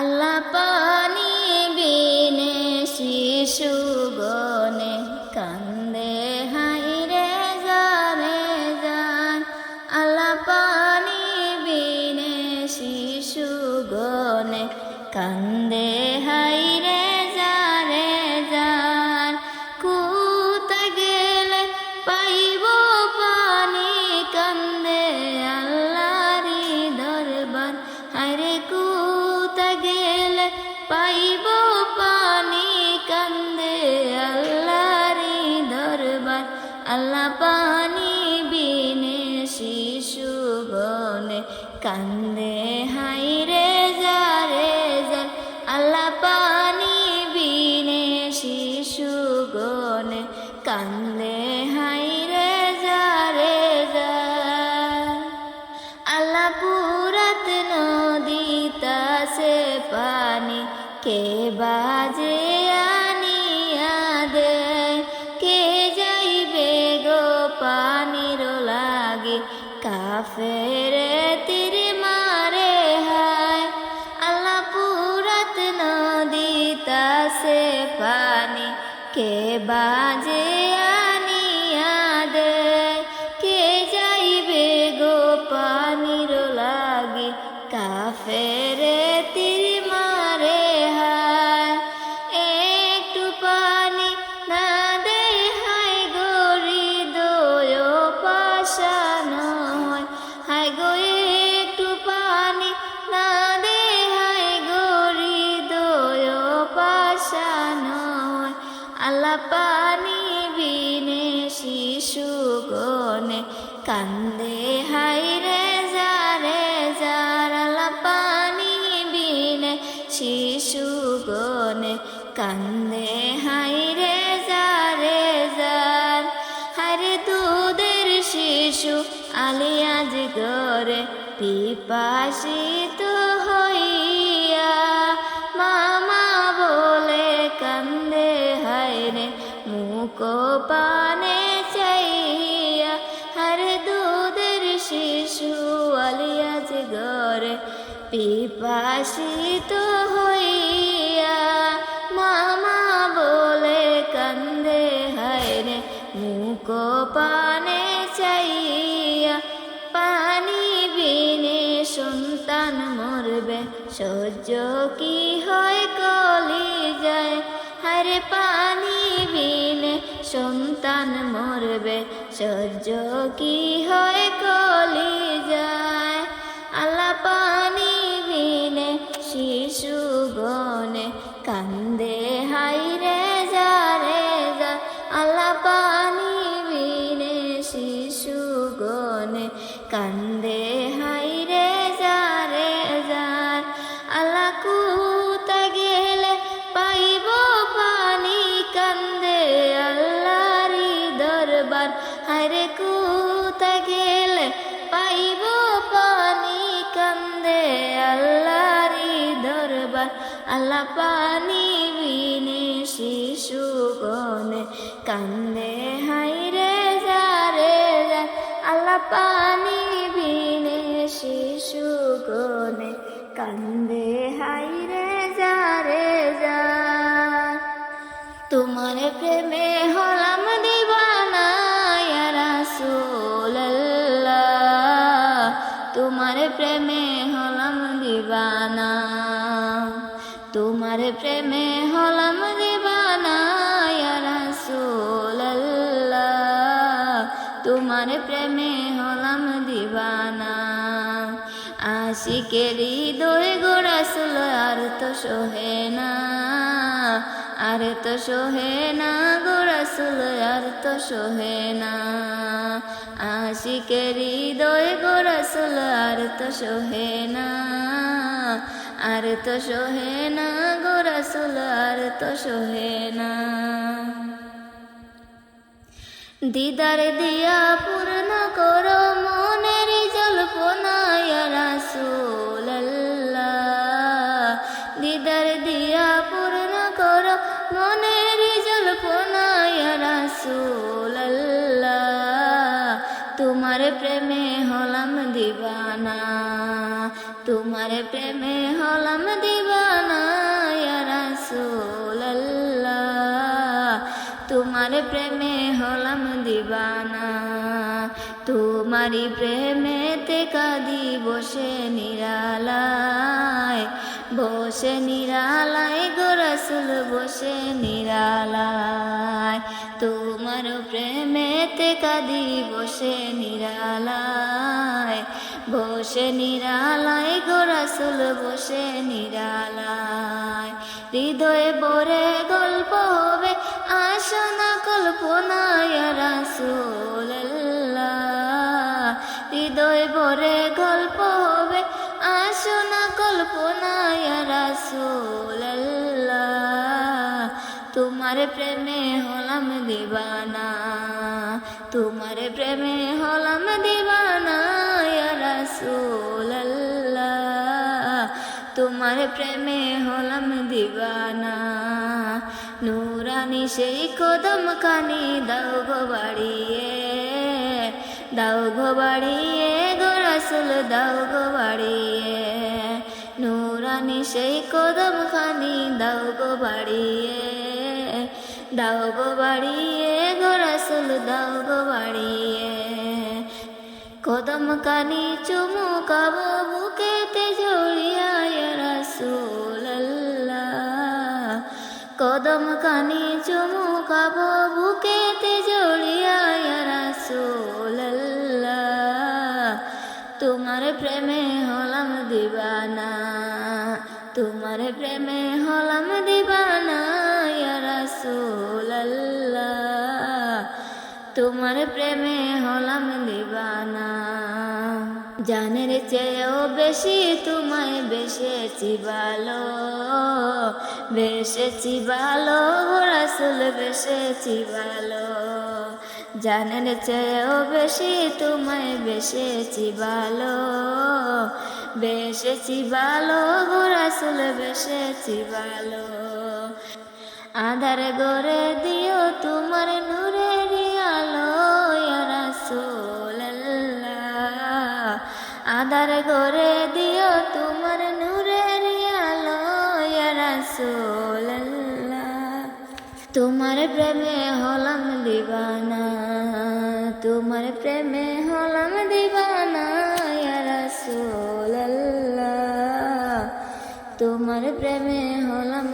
আল্লাহ পানি বিনে শিশু গনে কান্দে হাই রে জানে যান। আল্লাহ পানি বিনে শিশু গনে কান্দে হাই পাইব পানি কান্দে আল্লাহরি দরবার আল্লাহ পানি কে বাজে আনিয়া দেয়। কে যাইবে গো পানির লাগে? কাফের তীর মারে হায়। আল্লাহ পুরাত নদীতাছে পানি। কে বাজে আনিয়া দেয়। কে যাইবে গো পানির লাগে? কাফের পানি বিনে শিশু গনে কান্দে হাই রে যারে যার আল্লাহ পানি বিনে শিশু গনে কান্দে হাই রে যারে যার হারে দুধের শিশু আলিয়াজ গরে, পিপাসিত হইয়া মামা বলে কান্দে। মুখ পানে চাইয়া হারে দুধের শিশু আলিয়াজ গরে পিপাসিত হইয়া মামা বলে কান্দে হায়রে মুখ পানে চাইয়া পানি বিনে সন্তান মরবে সহ্য কি হয় কলি যায় হারে পানি সন্তান মরবে, সহ্য কি হয় কলি যায় আল্লাহ পানি বিনে শিশু গনে কান্দে হাই রে যারে যা। আল্লাহ পানি বিনে শিশু গনে কান্দে হাই আল্লাহ পানি বিনে শিশু গনে কান্দে হাই রে যারে যার আল্লাহ পানি বিনে শিশু গনে কান্দে হাই রে যারে যার তোমার প্রেমে হলাম দিবানা তোমার প্রেমে হলাম দিবানা। তোমার প্রেমে হলাম দিবানা তোমার প্রেমে হলাম দিবানা। আশিকের হৃদয় গোড়াসুল আর তো সোহে না। আর তো সোহে না গোড়াসুল আর তো সোহে না। আশিকের হৃদয় গোড়াসুল আর তো সোহে না। আর তো সোহে না গো রসুল আর তো সোহে না। দিদার দিয়া পূর্ণ তোমার প্রেমে হলাম দিবানা, তোমার প্রেমে হলাম দিবানা তোমার প্রেমে হলাম দিবানা তোমারি প্রেমেতে কাদি বসে নিরালায়। বসে নিরালায়, গো রসুল বসে নিরালায়। তোমার প্রেমেতে কাদি, বসে নিরালায়। বসে নিরালায়, গো রসুল বসে নিরালায়। হৃদয়ে বরে গল্প হবে আসনা কল্পনায় রাসুল হৃদয় বরে আসনা কল্পনায় রাসুল তোমার প্রেমে হলাম দিবানা, তোমার প্রেমে হলাম দিবানা রাসুল তোমার প্রেমে হলাম দিবানা। নুরানি সেই কদম খানি, দাও গো বাড়িয়ে, দাও গো বাড়িয়ে গো রাসুল, দাও গো বাড়িয়ে। নুরানি সেই কদম খানি, দাও গো বাড়িয়ে, দাও গো বাড়িয়ে গো রাসুল, দাও গো বাড়িয়ে। কদম কানি চুমু কাব বুকেতে জড়িয়া রাসুল কদম কানি চুমু কাব বুকেতে তোমার প্রেমে হলাম দিবানা তোমার প্রেমে হলাম দিবানা। জানের চেয়েও বেশি তোমায় বেসেছি ভালো। বেসেছি ভালো, রাসুল বেসেছি ভালো। জানের চেয়েও বেশি, তোমায় বেসেছি ভালো। বেসেছি ভালো, রাসুল বেসেছি ভালো। আধার গড়ে দিও তোমার নূরের আলো রাসুল আধার তোমার প্রেমে হলাম দিবানা তোমার প্রেমে হলাম দিবানা তোমার প্রেমে হলাম